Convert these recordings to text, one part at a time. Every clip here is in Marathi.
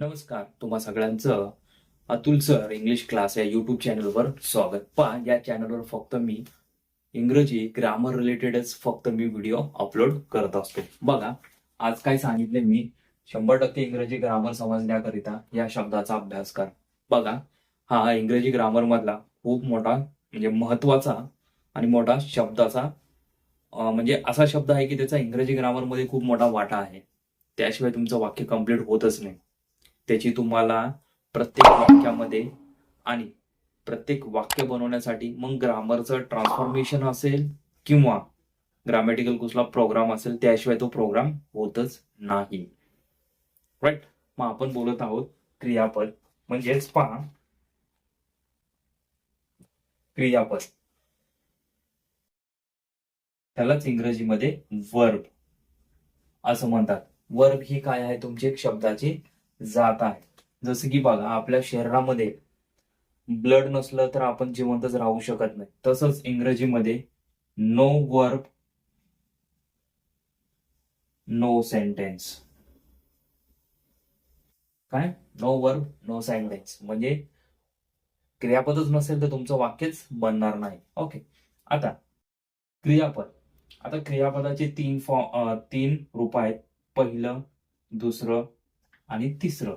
नमस्कार तुम्हा सगळ्यांचं अतुल सर इंग्लिश क्लास या युट्यूब चॅनलवर स्वागत. पहा या चॅनलवर फक्त मी इंग्रजी ग्रामर रिलेटेडच फक्त मी व्हिडिओ अपलोड करत असतो. बघा आज काय सांगितले मी. शंभर टक्के इंग्रजी ग्रामर समजण्याकरिता या शब्दाचा अभ्यास कर. बघा हा इंग्रजी ग्रामर मधला खूप मोठा म्हणजे महत्त्वाचा आणि मोठा शब्दाचा म्हणजे असा शब्द आहे की त्याचा इंग्रजी ग्रामरमध्ये खूप मोठा वाटा आहे. त्याशिवाय तुमचं वाक्य कंप्लीट होतच नाही. त्याची तुम्हाला प्रत्येक वाक्यामध्ये आणि प्रत्येक वाक्य बनवण्यासाठी मग ग्रामरचं ट्रान्सफॉर्मेशन असेल किंवा ग्रामॅटिकल कुठला प्रोग्राम असेल त्याशिवाय तो प्रोग्राम होतच नाही. राईट मग आपण बोलत आहोत क्रियापद. म्हणजेच पहा. क्रियापद. त्यालाच इंग्रजीमध्ये वर्ब असं म्हणतात. वर्ब ही काय आहे तुमची? एक शब्दाची जात आहे जसं की बघा आपल्या शरीरामध्ये ब्लड नसलं तर आपण जिवंतच राहू शकत नाही. तसंच इंग्रजीमध्ये नो वर्ब नो सेंटेन्स काय? नो वर्ब नो सेंटेन्स म्हणजे क्रियापदच नसेल तर तुमचं वाक्यच बनणार नाही. ओके आता क्रियापद. आता क्रियापदाचे तीन फॉर्म तीन रूप आहेत. पहिलं दुसरं आणि तिसरं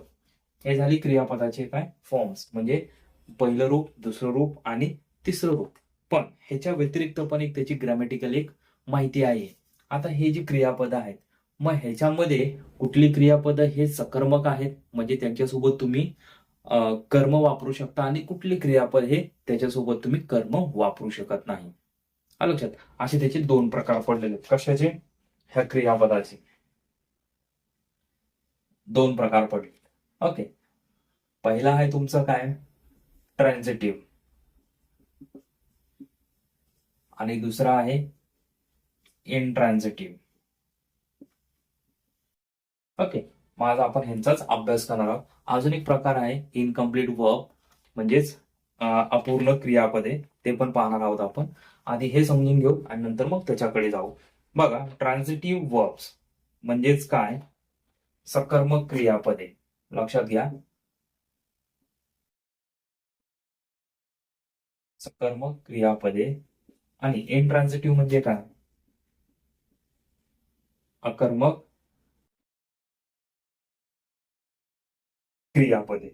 हे झाली क्रियापदाचे काय? फॉर्म्स म्हणजे पहिलं रूप दुसरं रूप आणि तिसरं रूप. पण ह्याच्या व्यतिरिक्त पण एक त्याची ग्रॅमॅटिकल एक माहिती आहे. आता हे जी क्रियापद आहेत मग ह्याच्यामध्ये कुठली क्रियापद हे सकर्मक आहेत? म्हणजे त्यांच्यासोबत तुम्ही कर्म वापरू शकता आणि कुठली क्रियापद हे त्याच्यासोबत तुम्ही कर्म वापरू शकत नाही. लक्षात? असे त्याचे दोन प्रकार पडलेले आहेत. कशाचे? ह्या क्रियापदाचे. दोन प्रकार पडले. ओके पहिला आहे तुमचं काय? ट्रान्झिटिव्ह आणि दुसरा आहे इनट्रान्झिटिव्ह ओके मग आज आपण ह्यांचाच अभ्यास करणार आहोत. अजून एक प्रकार आहे इनकम्प्लीट वर्ब म्हणजेच अपूर्ण क्रियापदे. ते पण पाहणार आहोत आपण. आधी हे समजून घेऊ आणि नंतर मग त्याच्याकडे जाऊ. बघा ट्रान्झिटिव्ह वर्ब्स म्हणजेच काय? सकर्मक क्रियापदे लक्षात घ्या. सकर्मक क्रियापदे आणि इनट्रान्झिटिव्ह म्हणजे काय? अकर्मक क्रियापदे.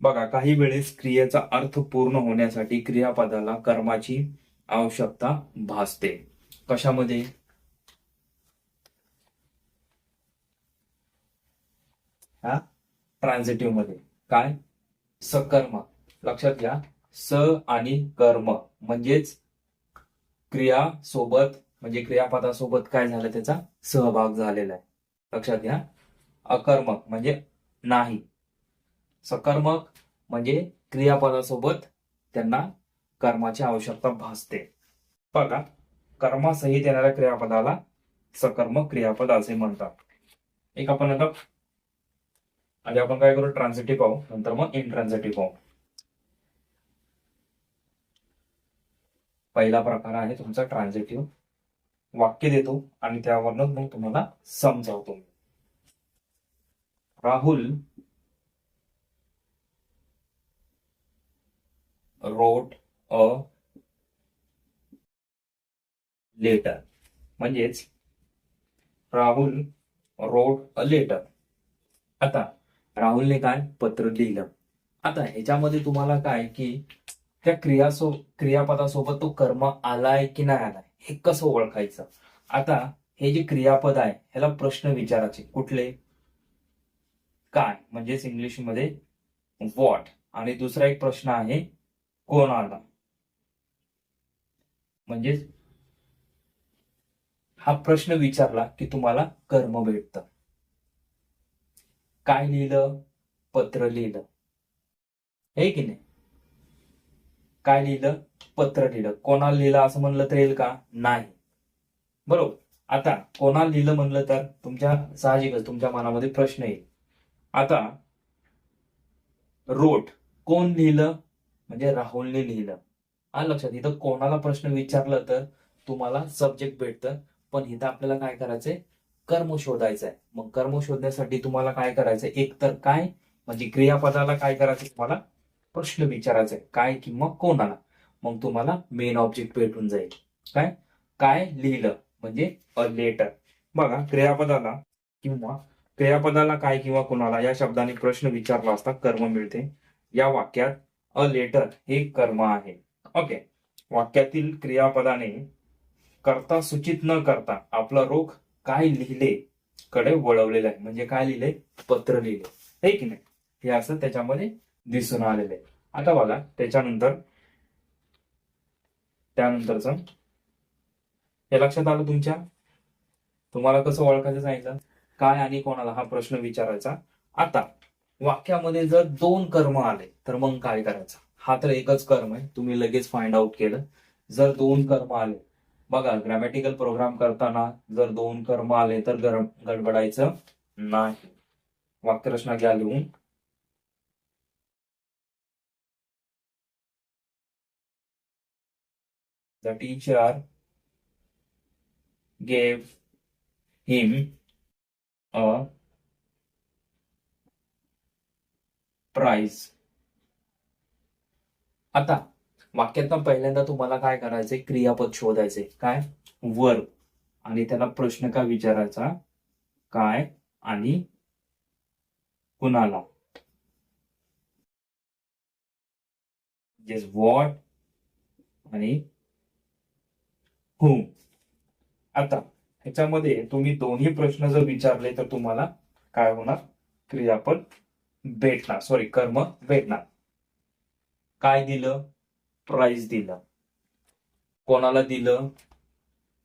बघा काही वेळेस क्रियेचा अर्थ पूर्ण होण्यासाठी क्रियापदाला कर्माची आवश्यकता भासते. कशामध्ये? हा? ट्रान्झिटिव्हमध्ये. काय? सकर्म. लक्षात घ्या. स आणि कर्म. म्हणजेच क्रिया सोबत म्हणजे क्रियापदासोबत काय झालं त्याचा? सहभाग झालेला आहे. लक्षात घ्या. अकर्मक म्हणजे नाही. सकर्मक म्हणजे क्रियापदासोबत त्यांना कर्माची आवश्यकता भासते. बघा. कर्मासहित येणाऱ्या क्रियापदाला सकर्मक क्रियापद असे म्हणतात. एक आपण आता आधी आपण काय करू? ट्रान्झिटिव्ह पाहू. नंतर मग इनट्रान्झिटिव्ह पाहू. पहिला प्रकार आहे तुमचा ट्रान्झिटिव्ह वाक्य देतो आणि त्यावरनं मग तुम्हाला समजावतो. राहुल रोट अ लेटर म्हणजेच राहुल रोट अ लेटर आता राहुलने काय पत्र लिहिलं. आता ह्याच्यामध्ये तुम्हाला काय की त्या क्रियासो क्रियापदासोबत तो कर्म आलाय की नाही आलाय हे कसं ओळखायचं? आता हे जे क्रियापद आहे ह्याला प्रश्न विचारायचे. कुठले? काय? म्हणजेच इंग्लिशमध्ये व्हॉट आणि दुसरा एक प्रश्न आहे कोण आला? म्हणजेच हा प्रश्न विचारला की तुम्हाला कर्म भेटतं. काय लिहिलं? पत्र लिहिलं. हे की नाही? काय लिहिलं? पत्र लिहिलं. कोणाला लिहिलं असं म्हणलं तर येईल का? नाही. बरोबर. आता कोणाला लिहिलं म्हणलं तर तुमच्या साहजिकच तुमच्या मनामध्ये प्रश्न येईल. आता रोट कोण लिहिलं? म्हणजे राहुलने लिहिलं. आलं लक्षात. इथं कोणाला प्रश्न विचारलं तर तुम्हाला सब्जेक्ट भेटतं. पण इथं आपल्याला काय करायचंय? कर्म शोधायचं आहे मग कर्म शोधण्यासाठी तुम्हाला काय करायचं एक तर काय? म्हणजे क्रियापदाला काय करायचं तुम्हाला प्रश्न विचारायचा आहे काय किंवा कोणाला? मग तुम्हाला मेन ऑब्जेक्ट भेटून जाईल. काय? काय लिहिलं? म्हणजे अ लेटर बघा क्रियापदाला किंवा क्रियापदाला काय किंवा कोणाला या शब्दाने प्रश्न विचारला असता कर्म मिळते. या वाक्यात अ लेटर हे कर्म आहे. ओके वाक्यातील क्रियापदाने करता सूचित न करता आपला रोख काय लिहिले? कडे वळवलेलं आहे. म्हणजे काय लिहिले? पत्र लिहिले. हे की नाही? हे असं त्याच्यामध्ये दिसून आलेलं आहे. आता बघा त्याच्यानंतर त्यानंतरच. हे लक्षात आलं तुमच्या? तुम्हाला कसं ओळखायचं सांगितलं? काय आणि कोणाला? हा प्रश्न विचारायचा. आता वाक्यामध्ये जर दोन कर्म आले तर मग काय करायचं? हा तर एकच कर्म आहे. तुम्ही लगेच फाइंड आउट केलं. जर दोन कर्म आले बघा ग्रॅमॅटिकल प्रोग्राम करताना जर दोन कर्म आले तर गडबडायचं नाही वाक्यरचना घ्या लिहून The teacher gave him a prize. आता वाक्यातनं पहिल्यांदा तुम्हाला काय करायचंय? क्रियापद शोधायचे काय? वर. आणि त्याला प्रश्न का विचारायचा? काय? आणि कुणाला? वॉट आणि हुम आता ह्याच्यामध्ये तुम्ही दोन्ही प्रश्न जर विचारले तर तुम्हाला काय होणार? क्रियापद भेटणार. सॉरी कर्म भेटणार. काय दिलं? प्राइज दिलं. कोणाला दिलं?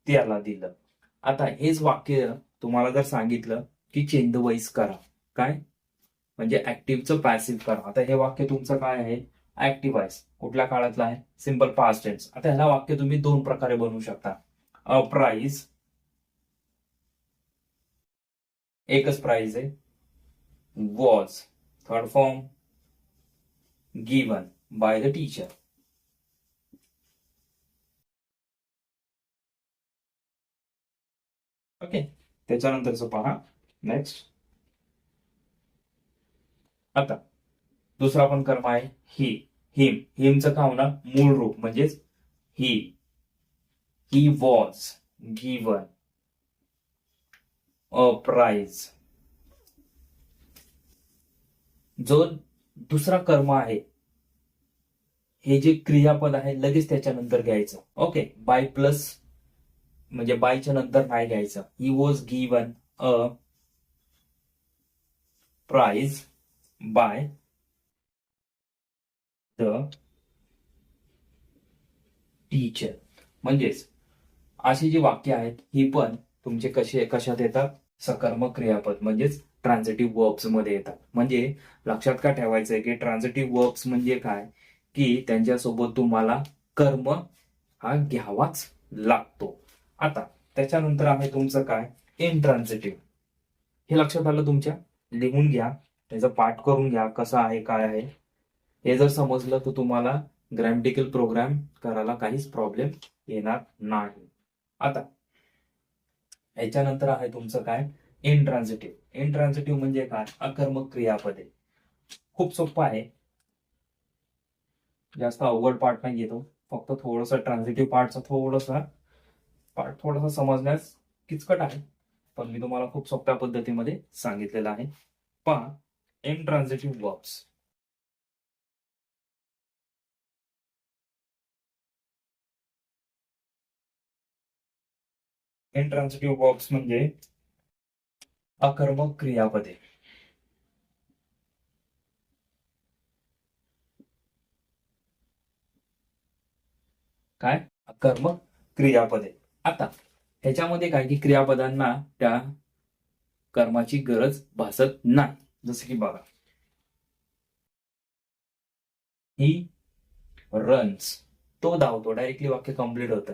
त्याला दिलं. आता हेच वाक्य तुम्हाला जर सांगितलं की चेंज वाईज करा. काय? म्हणजे ऍक्टिव्हचं पॅसिव्ह करा. आता हे वाक्य तुमचं काय आहे? ऍक्टिव्ह आहे. कुठल्या काळातलं आहे? सिंपल पास्ट टेन्स आता ह्याला वाक्य तुम्ही दोन प्रकारे बनवू शकता. प्राइस प्राइज एकच प्राइज आहे. Was third form given by the teacher okay त्याच्यानंतरच पहा. नेक्स्ट आता दुसरा पण कर्म आहे ही हिम हिमचं का होणार? मूळ रूप म्हणजेच he he was given a prize जो दुसरा कर्म आहे हे जे क्रियापद आहे लगेच त्याच्यानंतर घ्यायचं. ओके बाय प्लस म्हणजे बायच्या नंतर नाही घ्यायचं. He was given a prize by the teacher म्हणजेच अशी जी वाक्य आहेत ही पण तुमचे कसे कशात येतात? सकर्मक क्रियापद म्हणजेच ट्रान्झिटिव्ह वर्ब्समध्ये येतात. म्हणजे लक्षात का ठेवायचंय की ट्रान्झिटिव्ह वर्ब्स म्हणजे काय? की त्यांच्यासोबत तुम्हाला कर्म हा घ्यावाच लागतो. आता त्याच्यानंतर आहे तुमचं काय? इनट्रान्झिटिव्ह हे लक्षात आलं तुमच्या? लिहून घ्या. त्याचा पाठ करून घ्या कसं आहे काय आहे. हे जर समजलं तर तुम्हाला ग्रॅमटिकल प्रोग्राम करायला काहीच प्रॉब्लेम येणार नाही. आता याच्यानंतर आहे तुमचं काय? इनट्रान्झिटिव्ह इनट्रान्झिटिव्ह म्हणजे काय? अकर्मक क्रियापदे. खूप सोपं आहे. जास्त अवघड पार्ट नाही घेतो. फक्त थोडस ट्रान्झिटिव्ह पार्टचा थोडसा पार्ट थोडासा समजण्यास किचकट आहे पण मी तुम्हाला खूप सोप्या पद्धतीमध्ये सांगितलेलं आहे. पहा इनट्रान्झिटिव्ह वर्ब्स इनट्रान्झिटिव्ह वर्ब्स म्हणजे अकर्मक क्रियापदे काय? अकर्मक क्रियापदे आता ह्याच्यामध्ये काय की क्रियापदांना त्या कर्माची गरज भासत नाही. जसं की बघा. ही रन्स तो धावतो. डायरेक्टली वाक्य कंप्लीट होतं.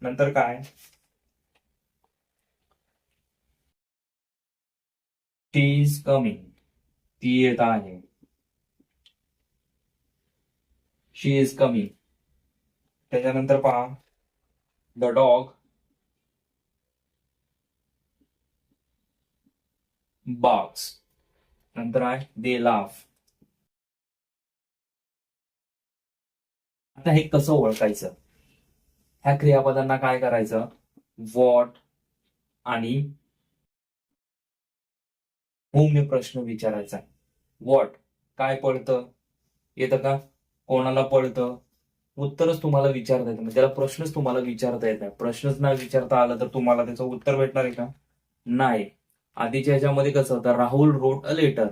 नंतर काय? टी इज कमिंग ती येत आहे. शी इज कमिंग त्याच्यानंतर पहा. द डॉग बॉक्स नंतर आहे दे लाफ आता हे कसं ओळखायचं? ह्या क्रियापदांना काय करायचं? वॉट आणि होम्य प्रश्न विचारायचा वॉट काय पडतं येतं का? कोणाला पडतं उत्तरच तुम्हाला विचारता येतं म्हणजे त्याला प्रश्नच तुम्हाला विचारता येत नाही. प्रश्नच नाही विचारता आला तर तुम्हाला त्याचं उत्तर भेटणार आहे का? नाही. आधीच्या ह्याच्यामध्ये कसं होतं? राहुल रोट अ लेटर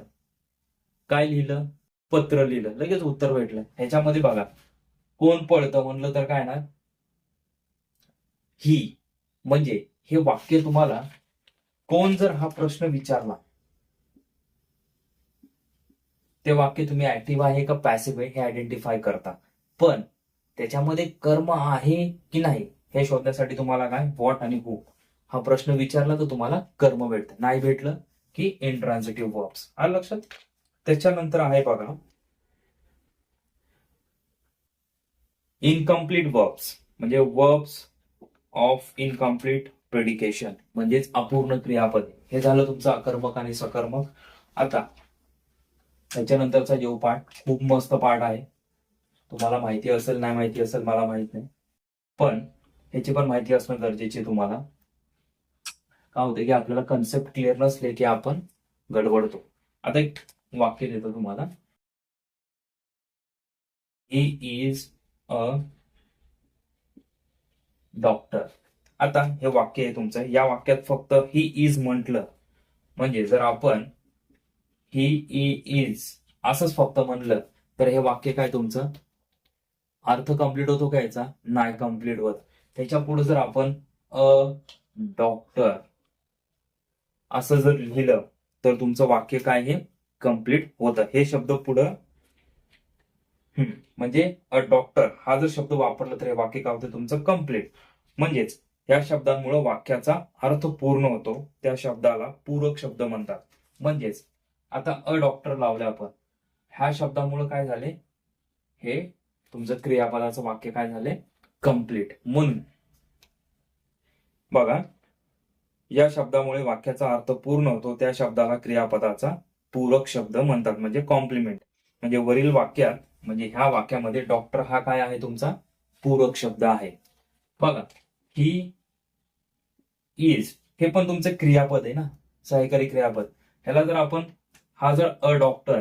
काय लिहिलं? पत्र लिहिलं. लगेच उत्तर भेटलं. ह्याच्यामध्ये बघा. कोण पळतं म्हणलं तर काय ना? ही. म्हणजे हे वाक्य तुम्हाला कोण जर हा प्रश्न विचारला ते वाक्य तुम्ही ऍक्टिव्ह आहे का पॅसिव्ह आहे हे आयडेंटिफाय करता. पण त्याच्यामध्ये कर्म आहे की नाही हे शोधण्यासाठी तुम्हाला काय? वॉट आणि हू हा प्रश्न विचारला तर तुम्हाला कर्म भेटतं. नाही भेटलं की इनट्रान्झिटिव्ह वर्ब्स आलं लक्षात? त्याच्यानंतर आहे बघा. इनकम्प्लीट वर्ब्स म्हणजे वर्ब्स ऑफ इनकम्प्लीट प्रेडिकेशन म्हणजेच अपूर्ण क्रियापद. हे झालं तुमचं अकर्मक आणि सकर्मक. आता त्याच्यानंतरचा जो पाठ खूप मस्त पाठ आहे. तुम्हाला माहिती असेल नाही माहिती असेल मला माहीत नाही. पण ह्याची पण माहिती असणं गरजेचे तुम्हाला. काय होतं की आपल्याला कन्सेप्ट क्लिअर नसले की आपण गडबडतो. आता एक वाक्य देतो तुम्हाला. ही इज अ डॉक्टर आता हे वाक्य आहे तुमचं. या वाक्यात फक्त ही इज म्हटलं. म्हणजे जर आपण ही इज असंच फक्त म्हणलं तर हे वाक्य काय तुमचं? अर्थ कंप्लीट होतो का याचा? नाही कंप्लीट होत. त्याच्या पुढे जर आपण अ डॉक्टर असं जर लिहिलं तर तुमचं वाक्य काय हे कंप्लीट होतं. हे शब्द पुढं म्हणजे अ डॉक्टर हा जर शब्द वापरला तर हे वाक्य काय होतं? तुमचं कंप्लीट म्हणजेच या शब्दांमुळे वाक्याचा अर्थ पूर्ण होतो. त्या शब्दाला पूरक शब्द म्हणतात. म्हणजेच आता अ डॉक्टर लावले आपण. ह्या शब्दामुळे काय झाले? हे तुमचं क्रियापदाचं वाक्य काय झाले? कंप्लीट म्हणून बघा या शब्दामुळे वाक्याचा अर्थ पूर्ण होतो. त्या शब्दाला क्रियापदाचा पूरक शब्द म्हणतात. म्हणजे कॉम्प्लिमेंट म्हणजे वरील वाक्यात म्हणजे ह्या वाक्यामध्ये डॉक्टर हा काय आहे तुमचा? पूरक शब्द आहे. बघा ही इज हे पण तुमचं क्रियापद आहे ना? सहकारी क्रियापद. ह्याला जर आपण हा जर अ डॉक्टर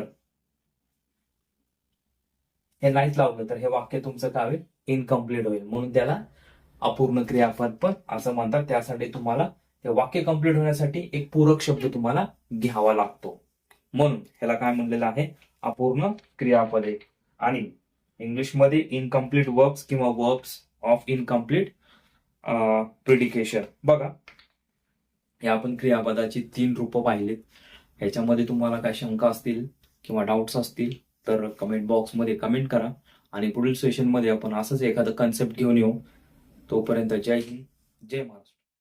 हे नाहीच लावलं तर हे वाक्य तुमचं काय होईल? इनकम्प्लीट होईल. म्हणून त्याला अपूर्ण क्रियापद पण असं म्हणतात. त्यासाठी तुम्हाला ते वाक्य कंप्लीट होण्यासाठी एक पूरक शब्द तुम्हाला घ्यावा लागतो. म्हणून ह्याला काय म्हणलेलं आहे? अपूर्ण क्रियापदे. आणि इंग्लिशमध्ये इनकम्प्लीट वर्ब्स किंवा वर्ब्स ऑफ इनकम्प्लीट प्रिडिकेशन बघा. या आपण क्रियापदाची तीन रूपं पाहिलीत. ह्याच्यामध्ये तुम्हाला काय शंका असतील किंवा डाऊट्स असतील तर कमेंट बॉक्समध्ये कमेंट करा. आणि पुढील सेशनमध्ये आपण असंच एखादं कन्सेप्ट घेऊन येऊ. तोपर्यंत जय हिंद जय महाराज